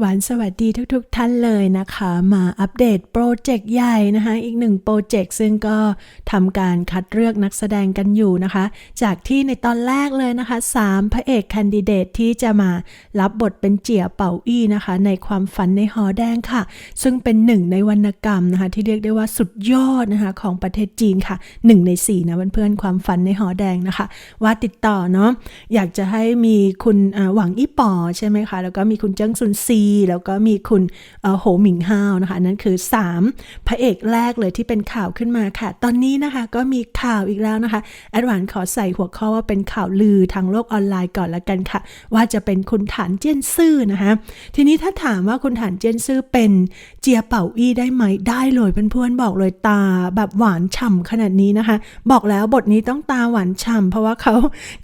หวานสวัสดีทุกๆทท่านเลยนะคะ มาอัปเดตโปรเจกต์ใหญ่นะคะ อีกหนึ่งโปรเจกต์ซึ่งก็ทำการคัดเลือกนักแสดงกันอยู่นะคะ จากที่ในตอนแรกเลยนะคะ 3 พระเอกแคนดิเดตที่จะมารับบทเป็นเจียเป่าอี้นะคะ ในความฝันในหอแดงค่ะ ซึ่งเป็นหนึ่งในวรรณกรรมนะคะ ที่เรียกได้ว่าสุดยอดนะคะของประเทศจีนค่ะหนึ่งในสี่นะเพื่อนๆความฝันในหอแดงนะคะ ว่าติดต่อเนาะอยากจะให้มีคุณหวังอี้ป๋อใช่ไหมคะแล้วก็มีคุณเจิ้งซุนซีแล้วก็มีคุณโหหมิงฮาวนะคะนนั่นคือ 3 พระเอกแรกเลยที่เป็นข่าวขึ้นมาค่ะ ตอนนี้นะคะก็มีข่าวอีกแล้วนะคะแอดวานขอใส่หัวข้อว่าเป็นข่าวลือทางโลกออนไลน์ก่อนละกันค่ะ ว่าจะเป็นคุณฐานเจี้ยนซื่อนะคะทีนี้ถ้าถามว่าคุณฐานเจี้ยนซื่อเป็นเจียเป่าอี้ได้ไหมได้เลยเพื่อนๆบอกเลยตาแบบหวานฉ่ำขนาดนี้นะคะ บอกแล้วบทนี้ต้องตาหวานฉ่ำเพราะว่าเขา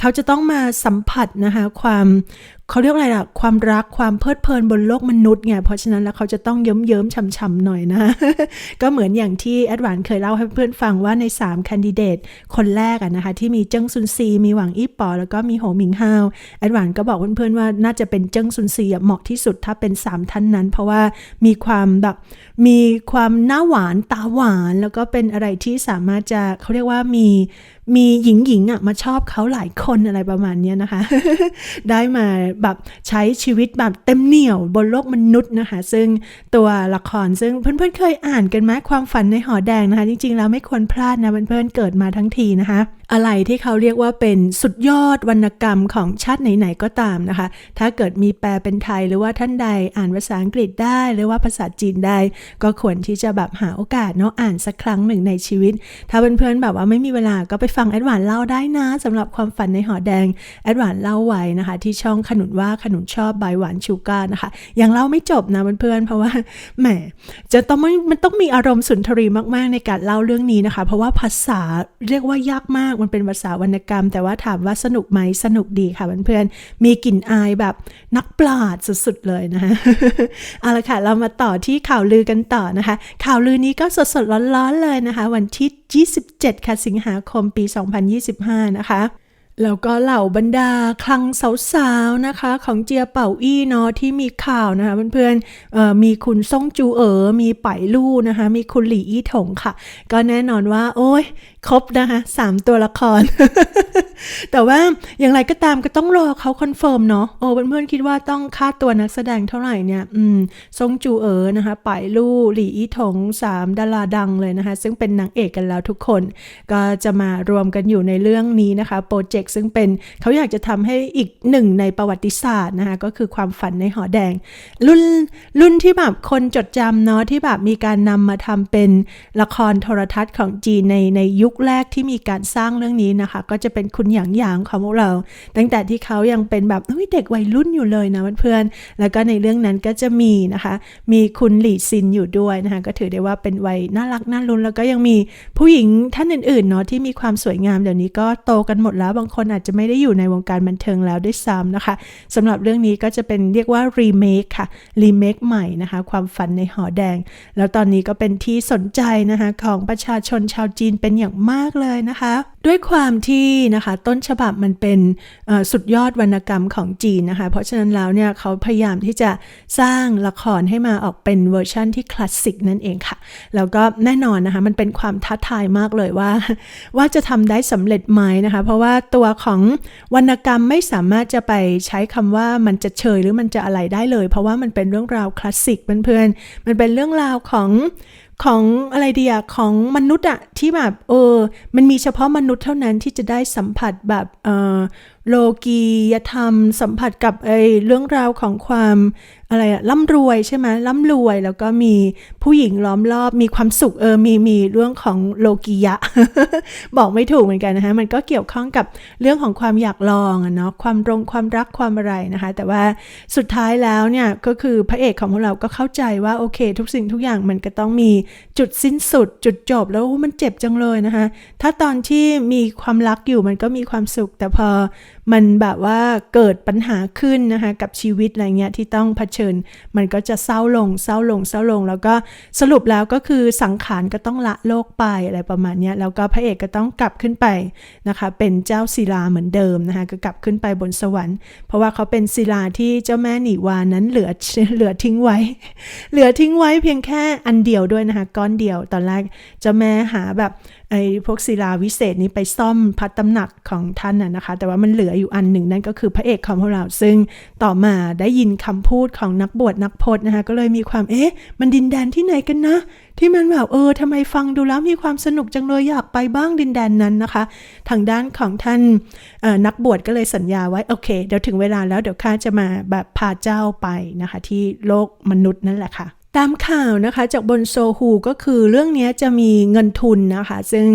เขาจะต้องมาสัมผัสนะคะความเขาเรียกอะไรล่ะ ความรักความเพลิดเพลินบนโลกมนุษย์ไงเพราะฉะนั้นแล้วเขาจะต้องเยิ้มเยิ้มๆช่ำๆหน่อยนะ ก็เหมือนอย่างที่แอดวานเคยเล่าให้เพื่อนฟังว่าใน3คนดิเดตคนแรกอะนะคะ ที่มีเจิ้งซุนซี มีหวังอี้ปอ แล้วก็มีโหมิงฮาวแอดวานก็บอกเพื่อนๆว่าน่าจะเป็นเจิ้งซุนซีเหมาะที่สุดถ้าเป็น 3 ท่านนั้น เพราะว่ามีความแบบมีความหน้าหวานตาหวาน แล้วก็เป็นอะไรที่สามารถจะเขาเรียกว่ามีมีหญิงหญิงอะมาชอบเขาหลายคนอะไรประมาณนี้นะคะ ได้มาแบบใช้ชีวิตแบบเต็มเหนี่ยวบนโลกมนุษย์นะคะ ซึ่งตัวละครซึ่งเพื่อนๆเคยอ่านกันไหมความฝันในหอแดงนะคะ จริงๆแล้วไม่ควรพลาดนะเพื่อนๆเกิดมาทั้งทีนะคะ อะไรที่เขาเรียกว่าเป็นสุดยอดวรรณกรรมของชาติไหนๆก็ตามนะคะ ถ้าเกิดมีแปลเป็นไทยหรือว่าท่านใดอ่านภาษาอังกฤษได้หรือว่าภาษาจีนได้ ก็ควรที่จะแบบหาโอกาสเนาะอ่านสักครั้งหนึ่งในชีวิต ถ้าเพื่อนๆแบบว่าไม่มีเวลาก็ไปฟังแอดวานเล่าได้นะสำหรับความฝันในหอแดงแอดวานเล่าไว้นะคะ ที่ช่องขนุนว่าขนุนชอบใบหวานชูการนะคะ ยังเล่าไม่จบนะเพื่อนๆเพราะว่าแหมจะต้องไม่มันต้องมีอารมณ์สุนทรีมากๆในการเล่าเรื่องนี้นะคะ เพราะว่าภาษาเรียกว่ายากมากมันเป็นภาษาวรรณกรรม แต่ว่าถามว่าสนุกไหมสนุกดีค่ะเพื่อนๆมีกลิ่นอายแบบนักปราชญ์สุดๆเลยนะคะเอาละค่ะเรามาต่อที่ข่าวลือกันต่อนะคะ ข่าวลือนี้ก็สดๆร้อนๆเลยนะคะ วันที่ 27 ค่ะสิงหาคมปี 2025 นะคะ แล้วก็เหล่าบรรดาคลังสาวๆนะคะ ของเจียเป่าอี้เนาะที่มีข่าวนะคะเพื่อนๆมีคุณซ่งจูเอ๋อมีไปลู่นะคะ มีคุณหลี่อี้ถงค่ะ ก็แน่นอนว่า โอ้ย ครบนะคะสามตัวละคร แต่ว่าอย่างไรก็ตามก็ต้องรอเขาคอนเฟิร์มเนาะโอ้เพื่อนๆคิดว่าต้องค่าตัวนักแสดงเท่าไหร่เนี่ย อืมซงจูเอ๋อนะคะไปลู่หลี่อี้ถงสามดาราดังเลยนะคะ ซึ่งเป็นนางเอกกันแล้วทุกคน ก็จะมารวมกันอยู่ในเรื่องนี้นะคะโปรเจกต์ซึ่งเป็นเขาอยากจะทำให้อีกหนึ่งในประวัติศาสตร์นะคะก็คือความฝันในหอแดง รุ่นรุ่นที่แบบคนจดจำเนาะที่แบบมีการนำมาทำเป็นละครโทรทัศน์ของจีนในในยุคแรกที่มีการสร้างเรื่องนี้นะคะ ก็จะเป็นคุณหยางหยางของพวกเรา ตั้งแต่ที่เขายังเป็นแบบเฮ้ยเด็กวัยรุ่นอยู่เลยนะเพื่อนๆแล้วก็ในเรื่องนั้นก็จะมีนะคะ มีคุณหลี่ซินอยู่ด้วยนะคะ ก็ถือได้ว่าเป็นวัยน่ารักน่ารุนแล้วก็ยังมีผู้หญิงท่านอื่นๆเนาะที่มีความสวยงามเดี๋ยวนี้ก็โตกันหมดแล้ว บางคนอาจจะไม่ได้อยู่ในวงการบันเทิงแล้วด้วยซ้ำนะคะสำหรับเรื่องนี้ก็จะเป็นเรียกว่ารีเมคค่ะรีเมคใหม่นะคะ ความฝันในหอแดง แล้วตอนนี้ก็เป็นที่สนใจนะคะของประชาชนชาวจีนเป็นอย่างมากเลยนะคะ ด้วยความที่นะคะต้นฉบับมันเป็นสุดยอดวรรณกรรมของจีนนะคะ เพราะฉะนั้นแล้วเนี่ยเขาพยายามที่จะสร้างละครให้มาออกเป็นเวอร์ชั่นที่คลาสสิกนั่นเองค่ะ แล้วก็แน่นอนนะคะมันเป็นความท้าทายมากเลยว่า ว่าจะทำได้สำเร็จไหมนะคะ เพราะว่าตัวของวรรณกรรมไม่สามารถจะไปใช้คำว่ามันจะเชยหรือมันจะอะไรได้เลย เพราะว่ามันเป็นเรื่องราวคลาสสิกเพื่อนๆมันเป็นเรื่องราวของ ของอะไรเดียของมนุษย์อะที่แบบเออมันมีเฉพาะมนุษย์เท่านั้นที่จะได้สัมผัสแบบเออโลกียธรรม สัมผัสกับไอเรื่องราวของความ อะไรอะร่ำรวยใช่ไหมร่ำรวยแล้วก็มีผู้หญิงล้อมรอบมีความสุขเออมีมีเรื่องของโลกียะ บอกไม่ถูกเหมือนกันนะคะมันก็เกี่ยวข้องกับเรื่องของความอยากลองอะเนาะความรงความรักความอะไรนะคะ แต่ว่าสุดท้ายแล้วเนี่ยก็คือพระเอกของพวกเราก็เข้าใจว่าโอเค ทุกสิ่งทุกอย่างมันก็ต้องมีจุดสิ้นสุด จุดจบแล้วมันเจ็บจังเลยนะคะ ถ้าตอนที่มีความรักอยู่มันก็มีความสุขแต่พอมันแบบว่าเกิดปัญหาขึ้นนะคะกับชีวิตอะไรเงี้ยที่ต้องเผชิญ มันก็จะเศร้าลงเศร้าลงเศร้าลง แล้วก็สรุปแล้วก็คือสังขารก็ต้องละโลกไปอะไรประมาณเนี้ยแล้วก็พระเอกก็ต้องกลับขึ้นไปนะคะเป็นเจ้าศิลาเหมือนเดิมนะคะก็กลับขึ้นไปบนสวรรค์ เพราะว่าเขาเป็นศิลาที่เจ้าแม่หนีวานั้นเหลือเหลือทิ้งไว้ เหลือทิ้งไว้เพียงแค่อันเดียวด้วยนะคะก้อนเดียวตอนแรกเจ้าแม่หาแบบ ไอ้พวกศิลาวิเศษนี้ไปซ่อมพัดตำหนักของท่านน่ะนะคะ แต่ว่ามันเหลืออยู่อันหนึ่งนั่นก็คือพระเอกของพวกเราซึ่งต่อมาได้ยินคำพูดของนักบวชนักพจน์นะคะ ก็เลยมีความเอ๊ะ มันดินแดนที่ไหนกันนะ ที่มันแบบเออทำไมฟังดูแล้วมีความสนุกจังเลยอยากไปบ้างดินแดนนั้นนะคะ ทางด้านของท่านนักบวชก็เลยสัญญาไว้โอเค เดี๋ยวถึงเวลาแล้วเดี๋ยวข้าจะมาแบบพาเจ้าไปนะคะ ที่โลกมนุษย์นั่นแหละค่ะ ตามข่าวนะคะจากบนโซฮูก็คือเรื่องนี้จะมีเงินทุนนะคะ ซึ่ง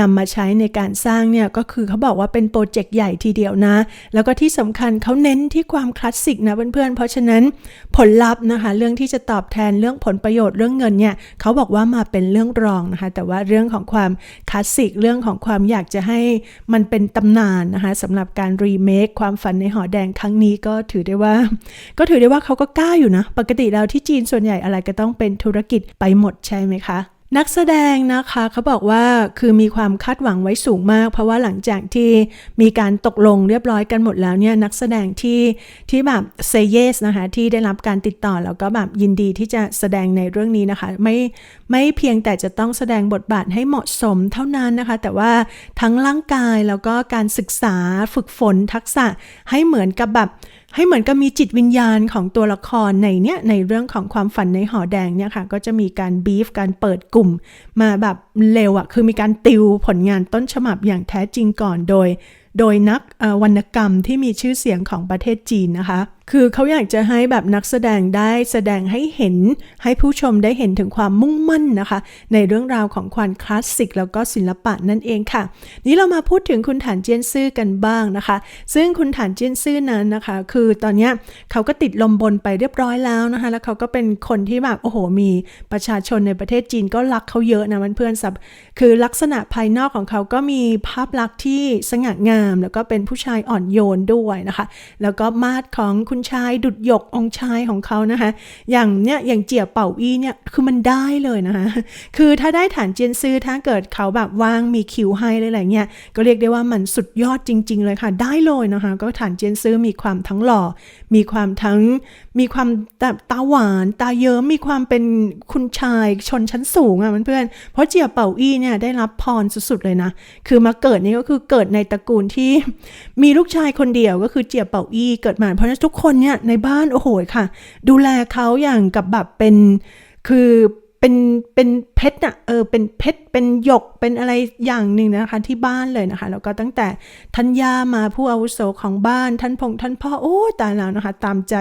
นำมาใช้ในการสร้างเนี่ยก็คือเขาบอกว่าเป็นโปรเจกต์ใหญ่ทีเดียวนะ แล้วก็ที่สำคัญเขาเน้นที่ความคลาสสิกนะเพื่อนๆ เพราะฉะนั้นผลลัพธ์นะคะ เรื่องที่จะตอบแทนเรื่องผลประโยชน์เรื่องเงินเนี่ยเขาบอกว่ามาเป็นเรื่องรองนะคะ แต่ว่าเรื่องของความคลาสสิกเรื่องของความอยากจะให้มันเป็นตำนานนะคะสำหรับการรีเมคความฝันในหอแดงครั้งนี้ก็ถือได้ว่า ก็ถือได้ว่าเขาก็กล้าอยู่นะ ปกติแล้วที่จีนส่วนใหญ่อะไรก็ต้องเป็นธุรกิจไปหมดใช่ไหมคะ นักแสดงนะคะเขาบอกว่าคือมีความคาดหวังไว้สูงมาก เพราะว่าหลังจากที่มีการตกลงเรียบร้อยกันหมดแล้วเนี่ยนักแสดงที่ที่แบบเซเยสนะคะที่ได้รับการติดต่อแล้วก็แบบยินดีที่จะแสดงในเรื่องนี้นะคะ ไม่ไม่เพียงแต่จะต้องแสดงบทบาทให้เหมาะสมเท่านั้นนะคะ แต่ว่าทั้งร่างกายแล้วก็การศึกษาฝึกฝนทักษะให้เหมือนกับแบบ ให้เหมือนกับมีจิตวิญญาณของตัวละครในเนี้ยในเรื่องของความฝันในหอแดงเนี่ยค่ะ ก็จะมีการบีฟการเปิดกลุ่ม มาแบบเร็วอะ่ะคือมีการติวผลงานต้นฉบับอย่างแท้จริงก่อนโดย โดยนักวรรณกรรมที่มีชื่อเสียงของประเทศจีนนะคะคือเขาอยากจะให้แบบนักแสดงได้แสดงให้เห็นให้ผู้ชมได้เห็นถึงความมุ่งมั่นนะคะ ในเรื่องราวของความคลาสสิกแล้วก็ศิลปะนั่นเองค่ะ นี้เรามาพูดถึงคุณฐานเจียนซื่อกันบ้างนะคะ ซึ่งคุณฐานเจียนซื่อนั้นนะคะ คือตอนนี้เขาก็ติดลมบนไปเรียบร้อยแล้วนะคะ แล้วเขาก็เป็นคนที่แบบโอ้โห มีประชาชนในประเทศจีนก็รักเขาเยอะนะเพื่อนๆสับคือลักษณะภายนอกของเขาก็มีภาพลักษณ์ที่สง่างาม แล้วก็เป็นผู้ชายอ่อนโยนด้วยนะคะ แล้วก็มาดของคุณุณชาย ดุดหยกองชายของเขานะคะ อย่างเนี้ยอย่างเจียเป่าอี้เนี่ยคือมันได้เลยนะคะคือถ้าได้ฐานเจียนซื้อถ้าเกิดเขาแบบว่างมีคิวให้เลยอะไรเงี้ยก็เรียกได้ว่ามันสุดยอดจริง ๆ เลยค่ะ ได้เลยนะคะ ก็ฐานเจียนซื้อมีความทั้งหล่อ มีความทั้งมีความตาหวานตาเยิ้มมีความเป็นคุณชายชนชั้นสูงอะเพื่อนๆเพราะเจียเป่าอี้เนี่ยได้รับพรสุดๆเลยนะ คือมาเกิดนี่ก็คือเกิดในตระกูลที่มีลูกชายคนเดียวก็คือเจียเป่าอี้เกิดมา เพราะฉะนั้นทุกคนเนี่ยในบ้านโอ้โหค่ะ ดูแลเขาอย่างกับแบบเป็นคือเป็นเป็นเพชรน่ะเออเป็นเพชรเป็นหยกเป็นอะไรอย่างหนึ่งนะคะที่บ้านเลยนะคะแล้วก็ตั้งแต่ท่านย่ามาผู้อาวุโสของบ้านท่านพงท่านพ่อโอ้ตายแล้วนะคะ ตามใจ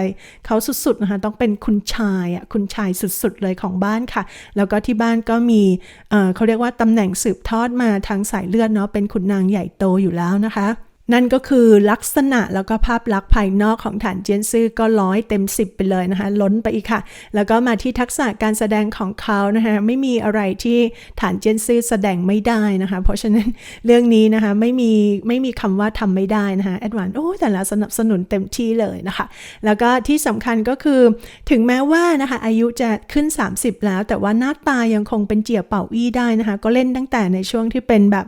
เขาสุดๆนะคะต้องเป็นคุณชายอะคุณชายสุดๆเลยของบ้านค่ะ แล้วก็ที่บ้านก็มีเออเขาเรียกว่าตำแหน่งสืบทอดมาทางสายเลือดเนาะเป็นขุนนางใหญ่โตอยู่แล้วนะคะ นั่นก็คือลักษณะแล้วก็ภาพลักษณ์ภายนอกของฐานเจียนซื่อก็ร้อยเต็ม 10 ไปเลยนะคะ ล้นไปอีกค่ะ แล้วก็มาที่ทักษะการแสดงของเขานะคะไม่มีอะไรที่ฐานเจียนซื่อแสดงไม่ได้นะคะ เพราะฉะนั้นเรื่องนี้นะคะไม่มีไม่มีคำว่าทำไม่ได้นะคะแอดวานโอ้แต่ละสนับสนุนเต็มที่เลยนะคะ แล้วก็ที่สำคัญก็คือถึงแม้ว่านะคะอายุจะขึ้น 30 แล้ว แต่ว่าหน้าตายังคงเป็นเจี๋ยเป่าอี้ได้นะคะ ก็เล่นตั้งแต่ในช่วงที่เป็นแบบ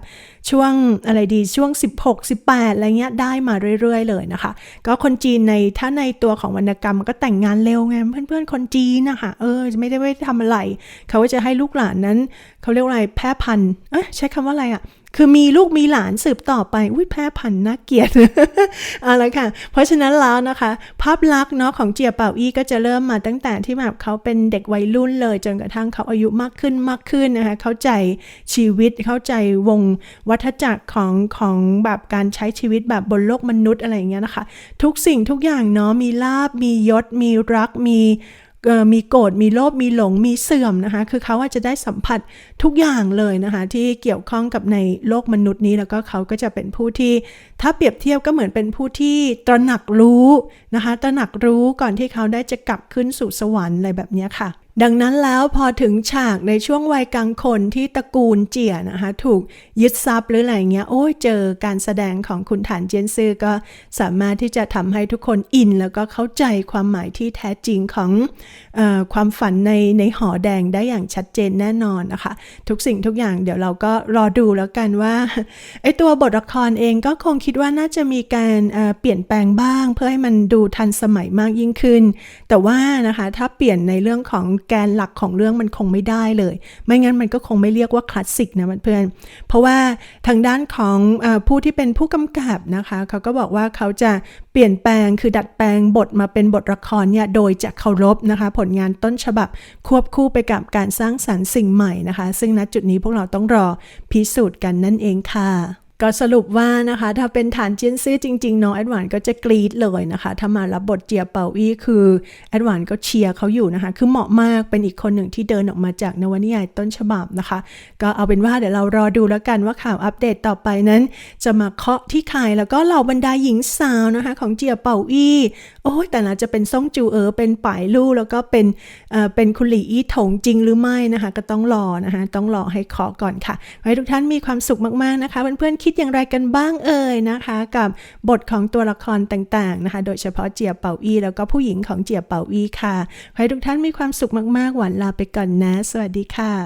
ช่วงอะไรดีช่วง 16 18 อะไรเงี้ยได้มาเรื่อย ๆ เลยนะคะ ก็คนจีนในถ้าในตัวของวรรณกรรมก็แต่งงานเร็วไงเพื่อนๆ คนจีนนะคะเออไม่ได้ไม่ทำอะไร เขาจะให้ลูกหลานนั้น เขาเรียกว่าอะไรแพร่พันธุ์เอ้ใช้คำว่าอะไรอะ่ะ คือมีลูกมีหลานสืบต่อไปอุ้ยแพ้พันธุ์น่าเกียดเอาละค่ะ เพราะฉะนั้นแล้วนะคะ ภาพลักษณ์เนาะของเจียเป่าอี้ก็จะเริ่มมาตั้งแต่ที่แบบเขาเป็นเด็กวัยรุ่นเลย จนกระทั่งเขาอายุมากขึ้นมากขึ้นนะคะ เข้าใจชีวิตเข้าใจวงวัฏจักรของของแบบการใช้ชีวิตแบบบนโลกมนุษย์อะไรอย่างเงี้ยนะคะ ทุกสิ่งทุกอย่างเนาะมีลาบมียศ มีรักมี มีโกรธมีโลภมีหลงมีเสื่อมนะคะ คือเขาอาจจะได้สัมผัสทุกอย่างเลยนะคะ ที่เกี่ยวข้องกับในโลกมนุษย์นี้แล้วก็เขาก็จะเป็นผู้ที่ ถ้าเปรียบเทียบก็เหมือนเป็นผู้ที่ตระหนักรู้นะคะ ตระหนักรู้ก่อนที่เขาได้จะกลับขึ้นสู่สวรรค์อะไรแบบนี้ค่ะ ดังนั้นแล้วพอถึงฉากในช่วงวัยกลางคนที่ตระกูลเจียนะคะ ถูกยึดทรัพย์หรืออะไรเงี้ย โอ้ยเจอการแสดงของคุณฐานเจียนซือก็สามารถที่จะทำให้ทุกคนอิน แล้วก็เข้าใจความหมายที่แท้จริงของออความฝันในในหอแดงได้อย่างชัดเจนแน่นอนนะคะ ทุกสิ่งทุกอย่างเดี๋ยวเราก็รอดูแล้วกันว่าไอตัวบทละครเองก็คงคิดว่าน่าจะมีการเเปลี่ยนแปลงบ้าง เพื่อให้มันดูทันสมัยมากยิ่งขึ้น แต่ว่านะคะถ้าเปลี่ยนในเรื่องของแกนหลักของเรื่องมันคงไม่ได้เลย ไม่งั้นมันก็คงไม่เรียกว่าคลาสสิกนะเพื่อน เพราะว่าทางด้านของอผู้ที่เป็นผู้กำกับนะคะเขาก็บอกว่าเขาจะเปลี่ยนแปลงคือดัดแปลงบทมาเป็นบทละครเนี่ยโดยจะเคารพนะคะ ผลงานต้นฉบับควบคู่ไปกับการสร้างสรรค์สิ่งใหม่นะคะ ซึ่งณจุดนี้พวกเราต้องรอพิสูจน์กันนั่นเองค่ะ ก็สรุปว่านะคะ ถ้าเป็นฐานเจียนซื่อจริง ๆ น้องแอดวานก็จะกรีดเลยนะคะ ถ้ามารับบทเจียเป่าอี้คือแอดวานก็เชียร์เขาอยู่นะคะ คือเหมาะมากเป็นอีกคนหนึ่งที่เดินออกมาจากนวนิยายต้นฉบับนะคะ ก็เอาเป็นว่าเดี๋ยวเรารอดูแล้วกันว่าข่าวอัปเดตต่อไปนั้น จะมาเคาะที่ใครแล้วก็เหล่าบรรดาหญิงสาวนะคะ ของเจียเป่าอี้โอ้ยแต่ละจะเป็นซ่งจูเอ๋อเป็นป่ายลู่แล้วก็เป็นเอ่อเป็นคุณหลี่อี้ถงจริงหรือไม่นะคะ ก็ต้องรอนะคะต้องรอให้เคาะก่อนค่ะให้ทุกท่านมีความสุขมากๆนะคะเพื่อนๆคิดอย่างไรกันบ้างเอ่ยนะคะ กับบทของตัวละครต่างๆนะคะ โดยเฉพาะเจียเป่าอี้แล้วก็ผู้หญิงของเจียเป่าอี้ค่ะ ขอให้ทุกท่านมีความสุขมากๆ หวันลาไปก่อนนะ สวัสดีค่ะ